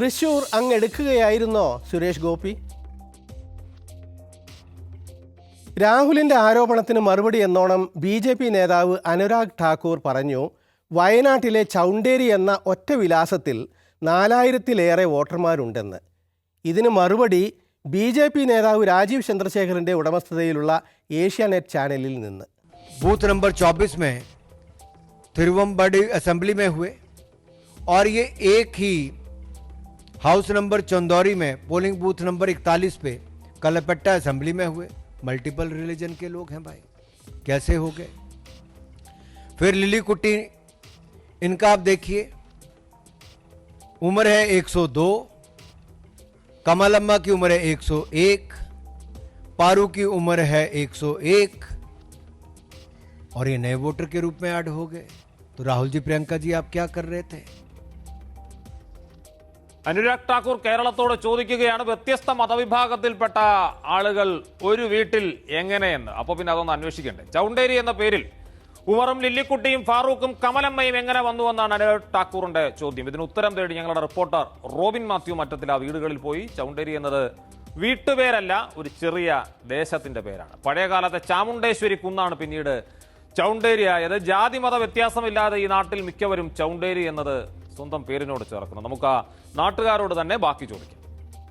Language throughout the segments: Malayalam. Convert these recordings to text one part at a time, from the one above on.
തൃശൂർ അങ്ങ് എടുക്കുകയായിരുന്നോ സുരേഷ് ഗോപി രാഹുലിന്റെ ആരോപണത്തിന് മറുപടി എന്നോണം ബി ജെ പി നേതാവ് അനുരാഗ് ഠാക്കൂർ പറഞ്ഞു വയനാട്ടിലെ ചൗണ്ടേരി എന്ന ഒറ്റ വിലാസത്തിൽ നാലായിരത്തിലേറെ വോട്ടർമാരുണ്ടെന്ന് ഇതിന് മറുപടി ബി ജെ പി നേതാവ് രാജീവ് ചന്ദ്രശേഖറിന്റെ ഉടമസ്ഥതയിലുള്ള ഏഷ്യാനെറ്റ് ചാനലിൽ നിന്ന് बूथ नंबर 24 में तिरुवम्बडी असेंबली में हुए और ये एक ही हाउस नंबर चंदौरी में, पोलिंग बूथ नंबर 41 पे, कलपट्टा असेंबली में हुए। मल्टीपल रिलीजन के लोग हैं भाई। कैसे हो गए? फिर लिली कुट्टी, इनका आप देखिए। उम्र है 102 कमल अम्मा की उम्र है 101 पारू की उम्र है 101 और ये नए वोटर के रूप में ऐड हो गए। तो राहुल जी, प्रियंका जी, आप क्या कर रहे थे? അനുരാഗ് ഠാക്കൂർ കേരളത്തോട് ചോദിക്കുകയാണ്. വ്യത്യസ്ത മതവിഭാഗത്തിൽപ്പെട്ട ആളുകൾ ഒരു വീട്ടിൽ എങ്ങനെയെന്ന്. അപ്പോൾ പിന്നെ അതൊന്ന് അന്വേഷിക്കണ്ടേ. ചൗണ്ടേരി എന്ന പേരിൽ ഉമറും ലില്ലിക്കുട്ടിയും ഫാറൂഖും കമലമ്മയും എങ്ങനെ വന്നു എന്നാണ് അനുരാഗ് ഠാക്കൂറിന്റെ ചോദ്യം. ഇതിന് ഉത്തരം തേടി ഞങ്ങളുടെ റിപ്പോർട്ടർ റോബിൻ മാത്യു മറ്റത്തിൽ ആ വീടുകളിൽ പോയി. ചൗണ്ടേരി എന്നത് വീട്ടുപേരല്ല ഒരു ചെറിയ ദേശത്തിന്റെ പേരാണ്. പഴയകാലത്തെ ചാമുണ്ടേശ്വരി കുന്നാണ് പിന്നീട് ചൗണ്ടേരി ആയത് ജാതിമത വ്യത്യാസമില്ലാതെ ഈ നാട്ടിൽ മിക്കവരും ചൗണ്ടേരി എന്നത് സ്വന്തം പേരിനോട് ചേർക്കണം. നമുക്ക് ആ നാട്ടുകാരോട് തന്നെ ബാക്കി ചോദിക്കാം.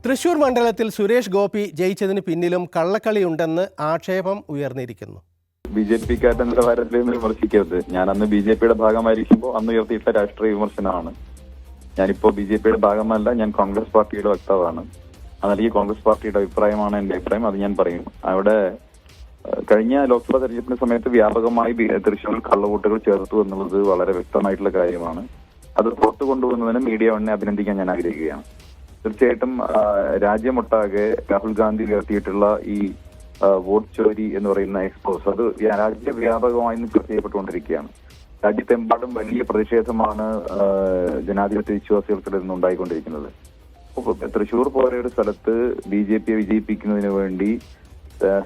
തൃശൂർ മണ്ഡലത്തിൽ സുരേഷ് ഗോപി ജയിച്ചതിന് പിന്നിലും കള്ളക്കളിയുണ്ടെന്ന് ആക്ഷേപം ഉയർന്നിരിക്കുന്നു. ബി ജെ പിക്കാരുടെ നിലവാരത്തിൽ നിന്ന് വിമർശിക്കരുത്. ഞാൻ അന്ന് ബി ജെ പിയുടെ ഭാഗമായിരിക്കുമ്പോൾ അന്ന് ഉയർത്തിയിട്ട രാഷ്ട്രീയ വിമർശനമാണ്. ഞാനിപ്പോ ബി ജെ പിയുടെ ഭാഗമല്ല ഞാൻ കോൺഗ്രസ് പാർട്ടിയുടെ വക്താവാണ്. ഈ കോൺഗ്രസ് പാർട്ടിയുടെ അഭിപ്രായമാണ് എന്റെ അഭിപ്രായം അത് ഞാൻ പറയും. അവിടെ കഴിഞ്ഞ ലോക്സഭാ തെരഞ്ഞെടുപ്പിന്റെ സമയത്ത് വ്യാപകമായി തൃശ്ശൂരിൽ കള്ളവോട്ടുകൾ ചേർത്തു എന്നുള്ളത് വളരെ വ്യക്തമായിട്ടുള്ള കാര്യമാണ്. അത് പുറത്തു കൊണ്ടുവന്നതിന് മീഡിയ വണ്ണിനെ അഭിനന്ദിക്കാൻ ഞാൻ ആഗ്രഹിക്കുകയാണ്. തീർച്ചയായിട്ടും രാജ്യമൊട്ടാകെ രാഹുൽ ഗാന്ധി ഉയർത്തിയിട്ടുള്ള ഈ വോട്ട് ചോരി എന്ന് പറയുന്ന എക്സ്പോസ് അത് വ്യ- രാജ്യവ്യാപകമായി ചെയ്യപ്പെട്ടുകൊണ്ടിരിക്കുകയാണ്. രാജ്യത്തെമ്പാടും വലിയ പ്രതിഷേധമാണ് ജനാധിപത്യ വിശ്വാസികൾക്കിടയിൽ നിന്ന് ഉണ്ടായിക്കൊണ്ടിരിക്കുന്നത്. തൃശൂർ പോലെ ഒരു സ്ഥലത്ത് ബി ജെ പിയെ വിജയിപ്പിക്കുന്നതിന് വേണ്ടി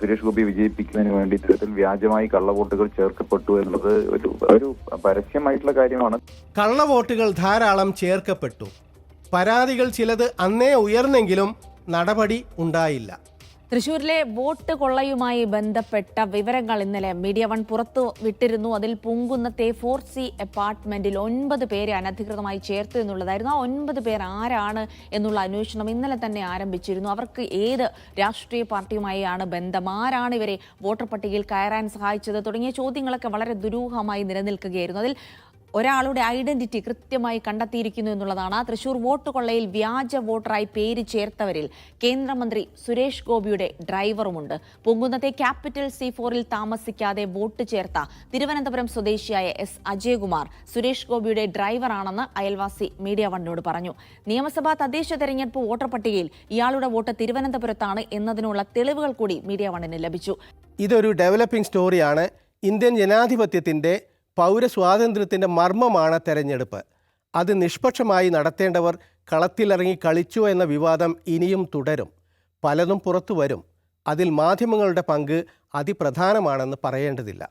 സുരേഷ് ഗോപി വിജയിപ്പിക്കുന്നതിന് വേണ്ടി ഇത്തരത്തിൽ വ്യാജമായി കള്ളവോട്ടുകൾ ചേർക്കപ്പെട്ടു എന്നുള്ളത് ഒരു ഒരു പരസ്യമായിട്ടുള്ള കാര്യമാണ്. കള്ളവോട്ടുകൾ ധാരാളം ചേർക്കപ്പെട്ടു. പരാതികൾ ചിലത് അന്നേ ഉയർന്നെങ്കിലും നടപടി ഉണ്ടായില്ല. തൃശൂരിലെ വോട്ട് കൊള്ളയുമായി ബന്ധപ്പെട്ട വിവരങ്ങൾ ഇന്നലെ മീഡിയ വൺ പുറത്തു വിട്ടിരുന്നു. അതിൽ പൂങ്കുന്നത്തെ ഫോർ സി അപ്പാർട്ട്മെന്റിൽ ഒൻപത് പേരെ അനധികൃതമായി ചേർത്തു എന്നുള്ളതായിരുന്നു. ആ ഒൻപത് പേർ ആരാണ് എന്നുള്ള അന്വേഷണം ഇന്നലെ തന്നെ ആരംഭിച്ചിരുന്നു. അവർക്ക് ഏത് രാഷ്ട്രീയ പാർട്ടിയുമായാണ് ബന്ധം? ആരാണ് ഇവരെ വോട്ടർ പട്ടികയിൽ കയറാൻ സഹായിച്ചത്? തുടങ്ങിയ ചോദ്യങ്ങളൊക്കെ വളരെ ദുരൂഹമായി നിലനിൽക്കുകയായിരുന്നു. അതിൽ ഒരാളുടെ ഐഡന്റിറ്റി കൃത്യമായി കണ്ടെത്തിയിരിക്കുന്നു എന്നുള്ളതാണ്. തൃശൂർ വോട്ട് കൊള്ളയിൽ വ്യാജ വോട്ടറായി പേര് ചേർത്തവരിൽ കേന്ദ്രമന്ത്രി സുരേഷ് ഗോപിയുടെ ഡ്രൈവറുമുണ്ട്. പൊങ്കുന്നത്തെ ക്യാപിറ്റൽ സി ഫോറിൽ താമസിക്കാതെ വോട്ട് ചേർത്ത തിരുവനന്തപുരം സ്വദേശിയായ എസ് അജയകുമാർ സുരേഷ് ഗോപിയുടെ ഡ്രൈവറാണെന്ന് അയൽവാസി മീഡിയ വണ്ണിനോട് പറഞ്ഞു. നിയമസഭാ തദ്ദേശ തെരഞ്ഞെടുപ്പ് വോട്ടർ പട്ടികയിൽ ഇയാളുടെ വോട്ട് തിരുവനന്തപുരത്താണ് എന്നതിനുള്ള തെളിവുകൾ കൂടി മീഡിയ വണ്ണിന് ലഭിച്ചു. ഇതൊരു ഡെവലപ്പിംഗ് സ്റ്റോറിയാണ്. ഇന്ത്യൻ ജനാധിപത്യത്തിന്റെ പൗരസ്വാതന്ത്ര്യത്തിന്റെ മർമ്മമാണ് തെരഞ്ഞെടുപ്പ്. അത് നിഷ്പക്ഷമായി നടത്തേണ്ടവർ കളത്തിലിറങ്ങി കളിച്ചു എന്ന വിവാദം ഇനിയും തുടരും. പലതും പുറത്തു വരും അതിൽ മാധ്യമങ്ങളുടെ പങ്ക് അതിപ്രധാനമാണെന്ന് പറയേണ്ടതില്ല.